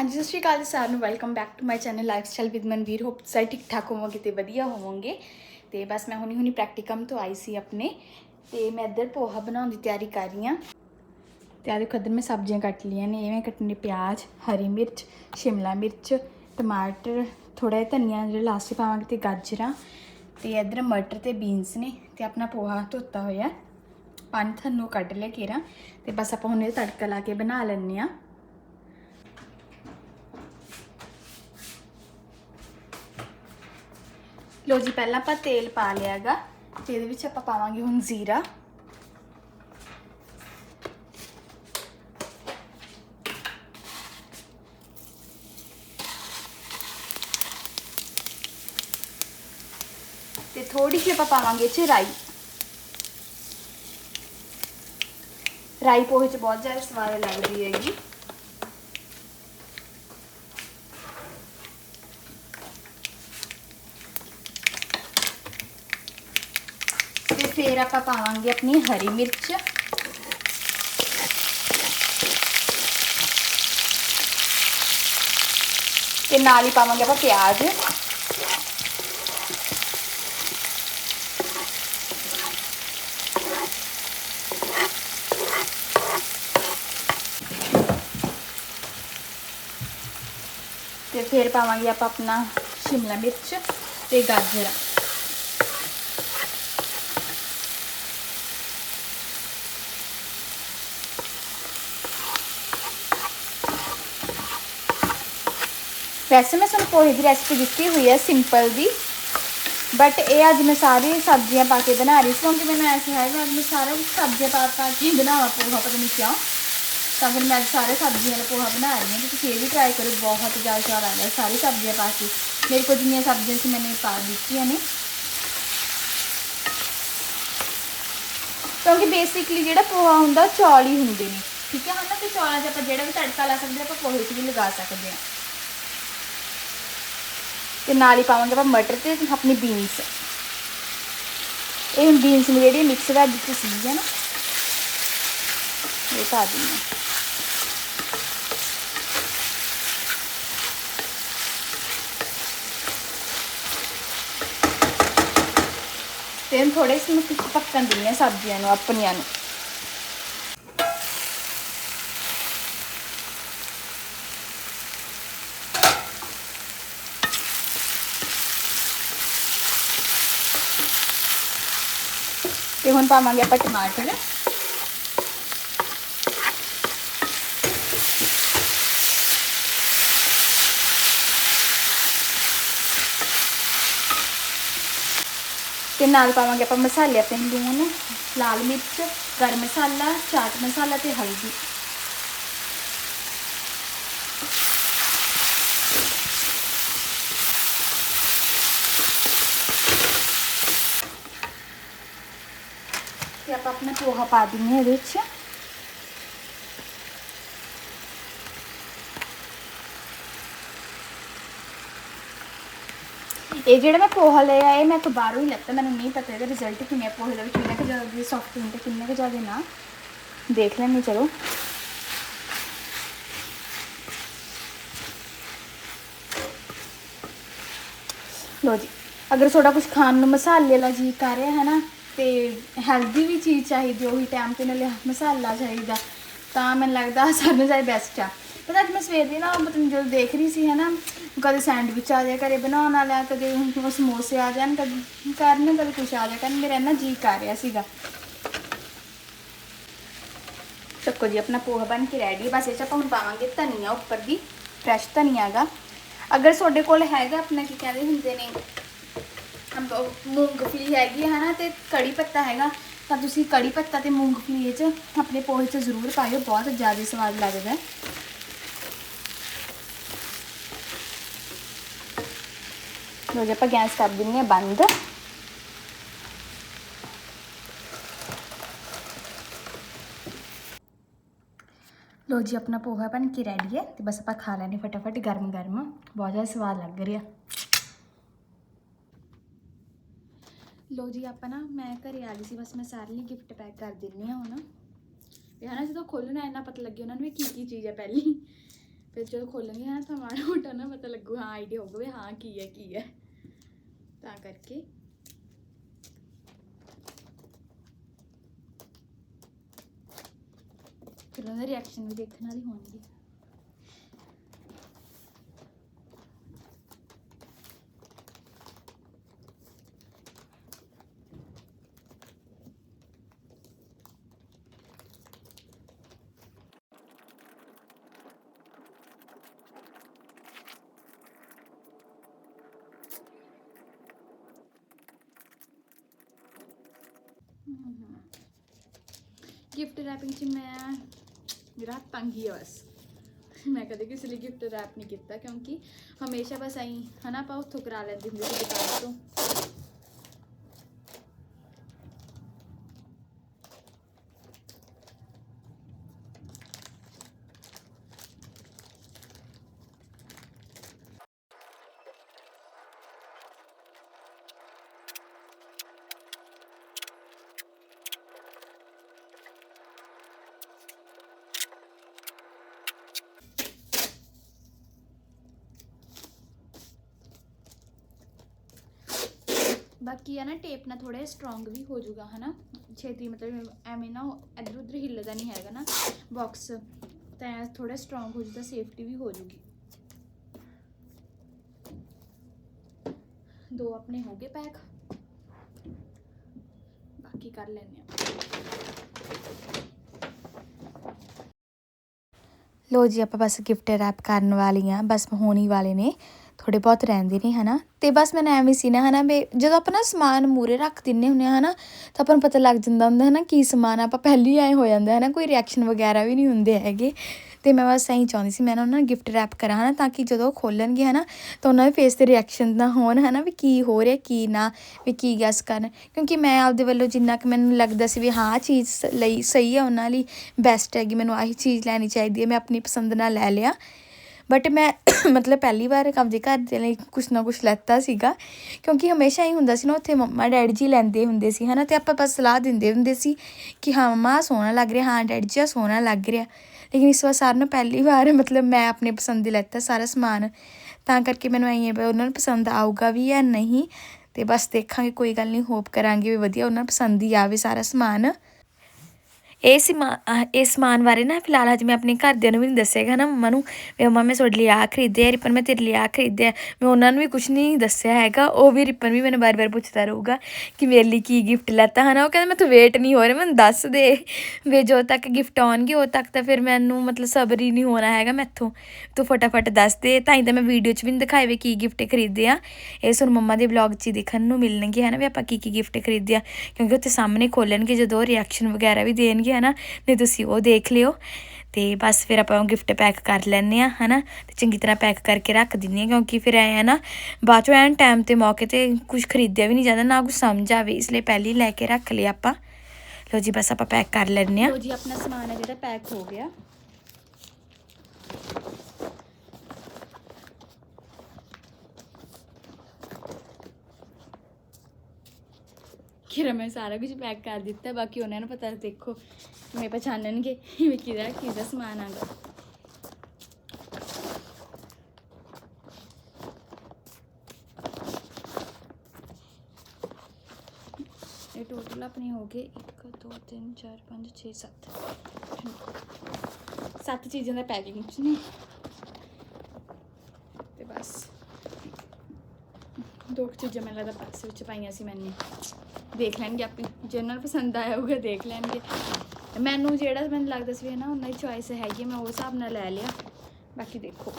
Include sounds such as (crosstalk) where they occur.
ਹਾਂਜੀ, ਸਤਿ ਸ਼੍ਰੀ ਅਕਾਲ ਜੀ ਸਾਰਿਆਂ ਨੂੰ। Welcome back to my channel lifestyle with Manveer hope ਸਾਰੇ ਠੀਕ ਠਾਕ ਹੋਵੋਗੇ ਤੇ ਵਧੀਆ ਹੋਵੋਗੇ। ਤੇ ਬਸ ਮੈਂ ਹੁਣੀ ਹੁਣੀ ਪ੍ਰੈਕਟੀਕਮ ਤੋਂ ਆਈ ਸੀ ਆਪਣੇ। ਤੇ ਮੈਂ ਇੱਧਰ ਪੋਹਾ ਬਣਾਉਣ ਦੀ ਤਿਆਰੀ ਕਰ ਰਹੀ ਹਾਂ। ਤੇ ਆ ਦੇਖੋ, ਇੱਧਰ ਮੈਂ ਸਬਜ਼ੀਆਂ ਕੱਟ ਲਈਆਂ ਨੇ। ਇਵੇਂ ਕੱਟਣੇ ਪਿਆਜ਼, ਹਰੀ ਮਿਰਚ, ਸ਼ਿਮਲਾ ਮਿਰਚ, ਟਮਾਟਰ ਥੋੜਾ ਜਿਹਾ ਧਨੀਆ, ਜਿਹੜਾ ਲਾਸਟ ਪਾਵਾਂਗੇ ਤੇ ਗਾਜਰਾਂ। ਤੇ ਇੱਧਰ ਮਟਰ ਤੇ ਬੀਨਸ ਨੇ ਤੇ ਆਪਣਾ ਪੋਹਾ ਧੋਤਾ ਹੋਇਆ। ਪਾਣੀ ਤੁਹਾਨੂੰ ਕੱਢ ਲਿਆ ਕੇਰਾ ਤੇ ਬਸ ਆਪਾਂ ਹੁਣ ਇਹ ਤੜਕਾ ਲਾ ਕੇ ਬਣਾ ਲੈਣੇ ਆ ਲੋ ਜੀ, ਪਹਿਲਾਂ ਆਪਾਂ ਤੇਲ ਪਾ ਲਿਆਗਾ ਤੇ ਇਹਦੇ ਵਿੱਚ ਆਪਾਂ ਪਾਵਾਂਗੇ ਹੁਣ ਜ਼ੀਰਾ। ਤੇ ਥੋੜੀ ਜਿਹੀ ਆਪਾਂ ਪਾਵਾਂਗੇ ਇਹ 'ਚ ਰਾਈ। ਰਾਈ ਪੋਹੇ 'ਚ ਬਹੁਤ ਜ਼ਿਆਦਾ ਸਵਾਦ ਲੱਗਦੀ ਹੈਗੀ। ਫਿਰ ਆਪਾਂ ਪਾਵਾਂਗੇ ਆਪਣੀ ਹਰੀ ਮਿਰਚ ਤੇ ਨਾਲ ਹੀ ਪਾਵਾਂਗੇ ਆਪਾਂ ਪਿਆਜ਼ ਤੇ ਫਿਰ ਪਾਵਾਂਗੇ ਆਪਾਂ ਆਪਣਾ ਸ਼ਿਮਲਾ ਮਿਰਚ ਤੇ ਗਾਜਰਾਂ ਵੈਸੇ ਮੈਂ ਤੁਹਾਨੂੰ ਪੋਹੇ ਦੀ ਰੈਸਪੀ ਦਿੱਤੀ ਹੋਈ ਹੈ ਸਿੰਪਲ ਦੀ। ਬਟ ਇਹ ਅੱਜ ਮੈਂ ਸਾਰੀ ਸਬਜ਼ੀਆਂ ਪਾ ਕੇ ਬਣਾ ਰਹੀ ਸੀ, ਕਿਉਂਕਿ ਮੈਨੂੰ ਐਸਾ ਹੈ ਕਿ ਅੱਜ ਮੈਂ ਸਾਰਾ ਕੁਝ ਸਬਜ਼ੀਆਂ ਪਾ ਪਾ ਕੇ ਬਣਾਵਾ ਪੋਹਾ, ਪਤਾ ਨਹੀਂ ਕਿਉਂ। ਤਾਂ ਫਿਰ ਮੈਂ ਅੱਜ ਸਾਰੇ ਸਬਜ਼ੀਆਂ ਦਾ ਪੋਹਾ ਬਣਾ ਰਹੀ ਹਾਂ ਤੇ ਤੁਸੀਂ ਇਹ ਵੀ ਟਰਾਈ ਕਰੋ, ਬਹੁਤ ਜ਼ਿਆਦਾ ਸਵਾਦ ਆਉਂਦਾ ਹੈ ਸਾਰੀ ਸਬਜ਼ੀਆਂ ਪਾ ਕੇ। ਮੇਰੇ ਕੋਲ ਜਿੰਨੀਆਂ ਸਬਜ਼ੀਆਂ ਸੀ ਮੈंने ਪਾ ਦਿੱਤੀਆਂ ਨੇ। ਕਿਉਂਕਿ ਬੇਸਿਕਲੀ ਜਿਹੜਾ ਪੋਹਾ ਹੁੰਦਾ ਚੌਲ ਹੀ ਹੁੰਦੇ ਨੇ। ਠੀਕ ਹੈ ਹਨਾ ਤੇ ਚੌਲਾਂ 'ਚ ਆਪਾਂ ਜਿਹੜਾ ਵੀ ਤੜਕਾ ਲਾ ਸਕਦੇ ਹਾਂ, ਆਪਾਂ ਪੋਹੇ 'ਚ ਵੀ ਲਗਾ ਸਕਦੇ ਹਾਂ। ਤੇ ਨਾਲ ਹੀ ਪਾਵਾਂਗੇ ਆਪਾਂ ਮਟਰ ਤੇ ਆਪਣੀ ਬੀਨਸ ਇਹ ਬੀਨਸ ਨੇ ਜਿਹੜੀ ਮਿਕਸ ਵੈਜ ਚ ਸੀ ਹੈ ਨਾ ਇਹ ਪਾ ਦਿੰਦੇ ਹਾਂ ਤੇ ਹੁਣ ਥੋੜੇ ਜਿਹੇ ਨੂੰ ਕੁਝ ਪੱਕਣ ਦਿੰਦੇ ਹਾਂ ਸਬਜ਼ੀਆਂ ਨੂੰ ਆਪਣੀਆਂ ਨੂੰ ਤੇ ਹੁਣ ਪਾਵਾਂਗੇ ਆਪਾਂ ਟਮਾਟਰ। ਤੇ ਨਾਲ ਪਾਵਾਂਗੇ ਆਪਾਂ ਮਸਾਲੇ ਆਪਣੇ ਲੂਣ, ਲਾਲ ਮਿਰਚ, ਗਰਮ ਮਸਾਲਾ, ਚਾਟ ਮਸਾਲਾ ਤੇ ਹਲਦੀ। ਤੇ ਆਪਾਂ ਆਪਣਾ ਪੋਹਾ ਪਾ ਦਿੰਨੇ ਇਹਦੇ ਵਿੱਚ। ਇਹ ਜਿਹੜਾ ਮੈਂ ਪੋਹਾ ਲਿਆ ਇਹ ਮੈਂ ਤੋਂ ਬਾਹਰੋਂ ਹੀ ਲੱਤਾ। ਮੈਨੂੰ ਨਹੀਂ ਪਤਾ ਇਹਦਾ ਰਿਜ਼ਲਟ ਕਿਵੇਂ ਪੋਹੇ ਦਾ ਵੀ, ਕਿੰਨਾ ਕੁ ਜ਼ਿਆਦਾ ਸੌਫਟ ਹੁੰਦਾ ਕਿੰਨਾ ਕੁ ਜ਼ਿਆਦਾ ਨਾ। ਦੇਖ ਲੈਣੇ ਚਲੋ। ਲੋ ਜੀ, ਅਗਰ ਤੁਹਾਡਾ ਕੁਝ ਖਾਣ ਨੂੰ ਮਸਾਲੇ ਵਾਲਾ ਜੀ ਕਰ ਰਿਹਾ ਹੈ ਨਾ ਤੇ ਹੈਲਦੀ ਵੀ ਚੀਜ਼ ਚਾਹੀਦੀ ਉਹੀ ਟਾਈਮ ਤੇ ਨਾਲੇ ਮਸਾਲਾ ਚਾਹੀਦਾ। ਤਾਂ ਮੈਨੂੰ ਲੱਗਦਾ ਸਾਨੂੰ ਜਾਈ ਬੈਸਟ ਆ। ਪਤਾ ਅੱਜ ਮੈਂ ਸਵੇਰ ਦੀ ਨਾ ਮਤਲਬ ਜਦੋਂ ਦੇਖ ਰਹੀ ਸੀ ਹੈ ਕਦੇ ਸੈਂਡਵਿਚ ਆ ਜਾਏ ਘਰੇ ਬਣਾਉਣ ਵਾਲਾ, ਕਦੇ ਸਮੋਸੇ ਆ ਜਾਣ, ਕਦੇ ਕਰਨ, ਕਦੇ ਕੁਛ ਆ ਜਾਏ, ਕਰਨ, ਮੇਰਾ ਨਾ ਜੀ ਕਰ ਰਿਹਾ ਸੀਗਾ। ਚੱਕੋ ਜੀ, ਆਪਣਾ ਪੋਹਾ ਬਣ ਕੇ ਰੈਡੀ ਬਸ ਇਹ ਚ ਆਪਾਂ ਹੁਣ ਪਾਵਾਂਗੇ ਧਨੀਆ ਉੱਪਰ ਦੀ ਫਰੈਸ਼ ਧਨੀਆ ਹੈਗਾ ਅਗਰ ਤੁਹਾਡੇ ਕੋਲ ਹੈਗਾ ਆਪਣਾ, ਕੀ ਕਹਿੰਦੇ ਹੁੰਦੇ ਨੇ ਮੂੰਗਫਲੀ ਹੈਗੀ ਹੈ ਨਾ ਤੇ ਕੜੀ ਪੱਤਾ ਹੈਗਾ, ਤਾਂ ਤੁਸੀਂ ਕੜੀ ਪੱਤਾ ਤੇ ਮੂੰਗਫਲੀ ਇਹ ਚ ਆਪਣੇ ਪੋਹੇ 'ਚ ਜ਼ਰੂਰ ਪਾਇਓ, ਬਹੁਤ ਜ਼ਿਆਦਾ ਸਵਾਦ ਲੱਗਦਾ। ਹੈ ਲੋ ਜੀ, ਆਪਾਂ ਗੈਸ ਕਰ ਦਿੰਨੇ ਆ ਬੰਦ। ਲੋ ਜੀ, ਆਪਣਾ ਪੋਹਾ ਬਣ ਕੇ ਰੈਡੀ ਹੈ ਤੇ ਬਸ ਆਪਾਂ ਖਾ ਲੈਣੇ ਫਟਾਫਟ ਗਰਮ ਗਰਮ ਬਹੁਤ ਜ਼ਿਆਦਾ ਸਵਾਦ ਲੱਗ ਰਿਹਾ। ਲੋ ਜੀ, ਆਪਾਂ ਨਾ, ਮੈਂ ਘਰੇ ਆ ਗਈ ਸੀ, ਬਸ ਮੈਂ ਸਾਰਿਆਂ ਲਈ ਗਿਫਟ ਪੈਕ ਕਰ ਦਿੰਨੀ ਆ ਹੁਣ। ਤੇ ਹਨਾ, ਜਦੋਂ ਖੋਲਣਾ ਇੰਨਾ ਪਤਾ ਲੱਗੇ ਉਹਨਾਂ ਨੂੰ ਵੀ ਕੀ ਕੀ ਚੀਜ਼ ਹੈ ਪਹਿਲੀ। ਫਿਰ ਜਦੋਂ ਖੋਲਣਗੇ ਨਾ ਤਾਂ ਮਾੜਾ ਮੋਟਾ ਨਾ ਪਤਾ ਲੱਗੂ, ਹਾਂ ਆਈਡੀਆ ਹੋਊਗਾ ਵੀ ਹਾਂ, ਕੀ ਹੈ ਕੀ ਹੈ ਤਾਂ ਕਰਕੇ। ਫਿਰ ਉਹਨਾਂ ਦੇ ਰਿਐਕਸ਼ਨ ਵੀ ਦੇਖਣ ਵਾਲੀ ਹੋਣਗੇ। ਗਿਫਟ ਰੈਪਿੰਗ ਚ ਮੈਂ ਮੇਰਾ ਹੱਥ ਤੰਗ ਹੀ ਬਸ। ਮੈਂ ਕਦੇ ਕਿਸੇ ਲਈ ਗਿਫਟ ਰੈਪ ਨਹੀਂ ਕੀਤਾ ਕਿਉਂਕਿ ਹਮੇਸ਼ਾ ਬਸ ਐਂ, ਹਨਾ, ਆਪਾਂ ਉੱਥੋਂ ਕਰਾ ਲੈਂਦੇ ਹੁੰਦੇ ਸੀ ਦੁਕਾਨ ਤੋਂ। ਬਾਕੀ ਆ ਨਾ ਟੇਪ ਨਾਲ ਥੋੜਾ ਸਟਰੋਂਗ ਵੀ ਹੋ ਜਾਊਗਾ, ਹਨਾ? ਛੇਤੀ ਮਤਲਬ ਐਵੇਂ ਨਾ ਇਧਰ ਉਧਰ ਹਿੱਲਦਾ ਨਹੀਂ ਹੈਗਾ ਨਾ ਬਾਕਸ ਤਾਂ ਥੋੜਾ ਸਟਰੋਂਗ ਹੋ ਜੂਗਾ ਸੇਫਟੀ ਵੀ ਹੋ ਜੂਗੀ ਦੋ ਆਪਣੇ ਹੋ ਗਏ ਪੈਕ ਬਾਕੀ ਕਰ ਲੈਣੇ ਆ ਲੋ ਜੀ, ਆਪਾਂ ਬਸ ਗਿਫਟ ਰੈਪ ਕਰਨ ਵਾਲੀਆਂ, ਬਸ ਹੋਣੀ ਵਾਲੇ ਨੇ। ਥੋੜੇ ਬਹੁਤ ਰਹਿੰਦੇ ਨੇ, ਹਨਾ? ਤੇ ਬਸ ਮੈਨੂੰ ਐਵੇਂ ਸੀ ਨਾ, ਹਨਾ, ਵੀ ਜਦੋਂ ਆਪਾਂ ਨਾ ਸਮਾਨ ਮੂਰੇ ਰੱਖ ਦਿੰਨੇ ਹੁੰਨੇ ਆ ਹਨਾ, ਤਾਂ ਆਪਾਂ ਨੂੰ ਪਤਾ ਲੱਗ ਜਾਂਦਾ ਹੁੰਦਾ, ਹਨਾ, ਕੀ ਸਮਾਨ ਆਪਾਂ ਪਹਿਲੀ ਐ ਹੋ ਜਾਂਦਾ, ਹਨਾ, ਕੋਈ ਰਿਐਕਸ਼ਨ ਵਗੈਰਾ ਵੀ ਨਹੀਂ ਹੁੰਦੇ ਹੈਗੇ। ਤੇ ਮੈਂ ਬਸ ਐਂ ਚਾਹੁੰਦੀ ਸੀ, ਮੈਂ ਨਾ ਉਹਨਾਂ ਨੂੰ ਗਿਫਟ ਰੈਪ ਕਰਾਂ, ਹਨਾ, ਤਾਂ ਕਿ ਜਦੋਂ ਉਹ ਖੋਲਣਗੇ, ਹਨਾ, ਤਾਂ ਉਹਨਾਂ ਦੇ ਫੇਸ ਤੇ ਰਿਐਕਸ਼ਨ ਨਾ ਹੋਣ, ਹਨਾ, ਵੀ ਕੀ ਹੋ ਰਿਹਾ, ਕੀ ਨਾ, ਵੀ ਕੀ ਗੈਸ ਕਰਨ। ਕਿਉਂਕਿ ਮੈਂ ਆਪਦੇ ਵੱਲੋਂ ਜਿੰਨਾ ਕਿ ਮੈਨੂੰ ਲੱਗਦਾ ਸੀ ਵੀ ਹਾਂ, ਆਹ ਚੀਜ਼ ਸ- ਲਈ ਸਹੀ ਹੈ ਉਹਨਾਂ ਲਈ ਬੈਸਟ ਹੈਗੀ, ਮੈਨੂੰ ਆਹੀ ਚੀਜ਼ ਲੈਣੀ ਚਾਹੀਦੀ ਹੈ, ਮੈਂ ਆਪਣੀ ਪਸੰਦ ਨਾਲ ਲੈ ਲਿਆ। ਬਟ ਮੈਂ (coughs) ਮਤਲਬ ਪਹਿਲੀ ਵਾਰ ਆਪਦੇ ਘਰ ਦੇ ਲਈ ਕੁਛ ਨਾ ਕੁਛ ਲੈਤਾ ਸੀਗਾ, ਕਿਉਂਕਿ ਹਮੇਸ਼ਾ ਹੀ ਹੁੰਦਾ ਸੀ ਨਾ, ਉੱਥੇ ਮੰਮਾ ਡੈਡੀ ਜੀ ਲੈਂਦੇ ਹੁੰਦੇ ਸੀ, ਹਨਾ, ਤੇ ਆਪਾਂ ਬਸ ਸਲਾਹ ਦਿੰਦੇ ਹੁੰਦੇ ਸੀ ਕਿ ਹਾਂ, ਮੰਮਾ ਸੋਹਣਾ ਲੱਗ ਰਿਹਾ, ਹਾਂ, ਡੈਡੀ ਜੀ ਆਹ ਸੋਹਣਾ ਲੱਗ ਰਿਹਾ। ਲੇਕਿਨ ਇਸ ਵਾਰ ਸਾਰਿਆਂ ਨੂੰ ਪਹਿਲੀ ਵਾਰ (laughs) ਮਤਲਬ ਮੈਂ ਆਪਣੇ ਪਸੰਦ ਦੀ ਲੈਤਾ ਸਾਰਾ ਸਮਾਨ। ਤਾਂ ਕਰਕੇ ਮੈਨੂੰ ਐਂ ਹੈ ਵੀ ਉਹਨਾਂ ਨੂੰ ਪਸੰਦ ਆਊਗਾ ਵੀ ਜਾਂ ਨਹੀਂ, ਤੇ ਬਸ ਦੇਖਾਂਗੇ, ਕੋਈ ਗੱਲ ਨਹੀਂ ਹੋਪ ਕਰਾਂਗੇ ਵੀ ਵਧੀਆ ਉਹਨਾਂ ਨੂੰ ਪਸੰਦ ਹੀ ਆਵੇ ਸਾਰਾ ਸਮਾਨ। ਇਹ ਸਮਾ ਇਹ ਸਮਾਨ ਬਾਰੇ ਨਾ ਫਿਲਹਾਲ ਹਜੇ ਮੈਂ ਆਪਣੇ ਘਰਦਿਆਂ ਨੂੰ ਵੀ ਨਹੀਂ ਦੱਸਿਆਗਾ ਨਾ ਮੰਮਾ ਨੂੰ। ਵੀ ਮੰਮਾ ਮੈਂ ਤੁਹਾਡੇ ਲਈ ਆਹ ਖਰੀਦਿਆ, ਰਿਪਨ ਮੈਂ ਤੇਰੇ ਲਈ ਆਹ ਖਰੀਦਿਆ। ਮੈਂ ਉਹਨਾਂ ਨੂੰ ਵੀ ਕੁਝ ਨਹੀਂ ਦੱਸਿਆ ਹੈਗਾ, ਉਹ ਵੀ ਰਿਪਨ ਵੀ ਮੈਨੂੰ ਬਾਰ-ਬਾਰ ਪੁੱਛਦਾ ਰਹੂਗਾ ਕਿ ਮੇਰੇ ਲਈ ਕੀ ਗਿਫਟ ਲੈਤਾ, ਹਨਾ? ਉਹ ਕਹਿੰਦਾ, ਮੈਂ ਤੂੰ ਵੇਟ ਨਹੀਂ ਹੋ ਰਿਹਾ, ਮੈਨੂੰ ਦੱਸ ਦੇ। ਵੀ ਜਦੋਂ ਤੱਕ ਗਿਫਟ ਆਉਣਗੇ ਉਦੋਂ ਤੱਕ ਤਾਂ ਫਿਰ ਮੈਨੂੰ ਮਤਲਬ ਸਬਰ ਹੀ ਨਹੀਂ ਹੋਣਾ ਹੈਗਾ ਮੈਥੋਂ। ਤੂੰ ਫਟਾਫਟ ਦੱਸ ਦੇ, ਤਾਂ ਹੀ ਤਾਂ ਮੈਂ ਵੀਡੀਓ 'ਚ ਵੀ ਨਹੀਂ ਦਿਖਾਏ ਵੀ ਕੀ ਗਿਫਟ ਖਰੀਦੇ ਆ। ਇਹ ਸੁਣ ਮੰਮਾ ਦੇ ਵਲੌਗ 'ਚ ਹੀ ਦੇਖਣ ਨੂੰ ਮਿਲਣਗੇ, ਹਨਾ? ਵੀ ਆਪਾਂ ਕੀ ਕੀ ਗਿਫਟ ਖਰੀਦੇ ਆ। ਕਿਉਂਕਿ ਉੱਥੇ ਸਾਹਮਣੇ ਖੋਲਣਗੇ ਜਦੋਂ ਰਿਐਕਸ਼ਨ ਵਗੈਰਾ ਵੀ ਦੇਣਗੇ ਹਨਾ ਨਹੀਂ ਤੁਸੀਂ ਉਹ ਦੇਖ ਲਿਓ। ਤੇ ਬਸ ਫਿਰ ਆਪਾਂ ਗਿਫਟ ਪੈਕ ਕਰ ਲੈਣੇ ਆ ਹਨਾ। ਤੇ ਚੰਗੀ ਤਰ੍ਹਾਂ ਪੈਕ ਕਰਕੇ ਰੱਖ ਦਿੰਨੀ ਆ ਕਿਉਂਕਿ ਫਿਰ ਐ ਹੈ ਨਾ, ਬਾਅਦ ਚੋਂ ਐਨ ਟਾਈਮ ਤੇ ਮੌਕੇ ਤੇ ਕੁਝ ਖਰੀਦਿਆ ਵੀ ਨਹੀਂ ਜਾਂਦਾ, ਨਾ ਕੁਝ ਸਮਝ ਆਵੇ, ਇਸ ਲਈ ਪਹਿਲੀ ਲੈ ਕੇ ਰੱਖ ਲਿਆ ਆਪਾਂ। ਲੋ ਜੀ, ਬਸ ਆਪਾਂ ਪੈਕ ਕਰ ਲੈਣੇ ਆ ਲੋ ਜੀ, ਆਪਣਾ ਸਮਾਨ ਹੈ ਜਿਹੜਾ ਪੈਕ ਹੋ ਗਿਆ। ਕਿਰਾ ਮੈਂ ਸਾਰਾ ਕੁਝ ਪੈਕ ਕਰ ਦਿੱਤਾ, ਬਾਕੀ ਉਹਨਾਂ ਨੂੰ ਪਤਾ ਦੇਖੋ, ਮੈਂ ਪਛਾਣਨਗੇ ਵੀ ਕਿਹਦਾ ਕਿਹਦਾ ਸਮਾਨ ਆਗਾ ਇਹ ਟੋਟਲ ਆਪਣੇ ਹੋ ਗਏ 1 2 3 4 5 6 7 ਸੱਤ ਚੀਜ਼ਾਂ ਦਾ ਪੈਕਿੰਗ ਚ ਨੇ। ਤੇ ਬਸ। ਦੋ ਕੁ ਚੀਜ਼ਾਂ ਮੈਨੂੰ ਲੱਗਦਾ ਪਾਸੇ ਵਿੱਚ ਪਾਈਆਂ ਸੀ ਮੈਨੇ। ਦੇਖ ਲੈਣਗੇ ਆਪੇ ਜੇ ਨੂੰ ਪਸੰਦ ਆਇਆ ਹੋਊਗਾ ਦੇਖ ਲੈਣਗੇ। ਮੈਨੂੰ ਜਿਹੜਾ ਮੈਨੂੰ ਲੱਗਦਾ ਸੀ ਵੀ ਨਾ ਉਹਨਾਂ ਦੀ ਚੋਇਸ ਹੈਗੀ ਹੈ, ਮੈਂ ਉਸ ਹਿਸਾਬ ਨਾਲ ਲੈ ਲਿਆ। ਬਾਕੀ ਦੇਖੋ।